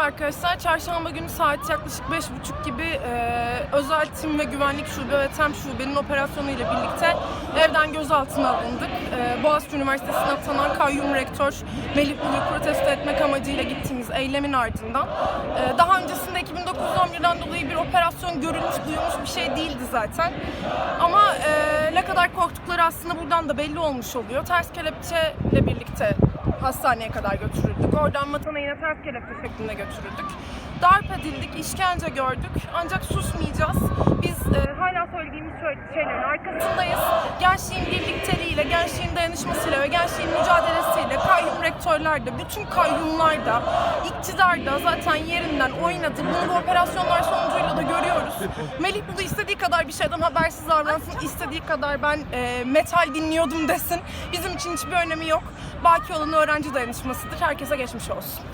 Merhaba arkadaşlar. Çarşamba günü saat yaklaşık 5.30 gibi e, özel tim ve güvenlik şube ve tem şubenin operasyonu ile birlikte evden gözaltına alındık. E, Boğaziçi Üniversitesi'ne atanan kayyum rektör Melih Bulu'yu protesto etmek amacıyla gittiğimiz eylemin ardından. e, daha öncesinde 2009-11'den dolayı bir operasyon görülmüş, duyulmuş bir şey değildi zaten. Ama e, ne kadar korktukları aslında buradan da belli olmuş oluyor. Ters kelepçeyle birlikte hastaneye kadar götürüldük. Oradan matana yine ters kelepçe şeklinde götürüldük. Darp edildik, işkence gördük. Ancak susmayacağız. Biz e, hala söylediğimiz şeylerin arkasındayız. Gençliğin birlikteliğiyle, gençliğin dayanışmasıyla ve gençliğin mücadelesiyle kayyum rektörler de, bütün kayyumlar da, iktidar da zaten yerinden oynadı. Bunu bu operasyonlar. Melih bunu istediği kadar bir şeyden habersiz davransın, istediği kadar ben e, metal dinliyordum desin. Bizim için hiçbir önemi yok. Baki olan öğrenci dayanışmasıdır. Herkese geçmiş olsun.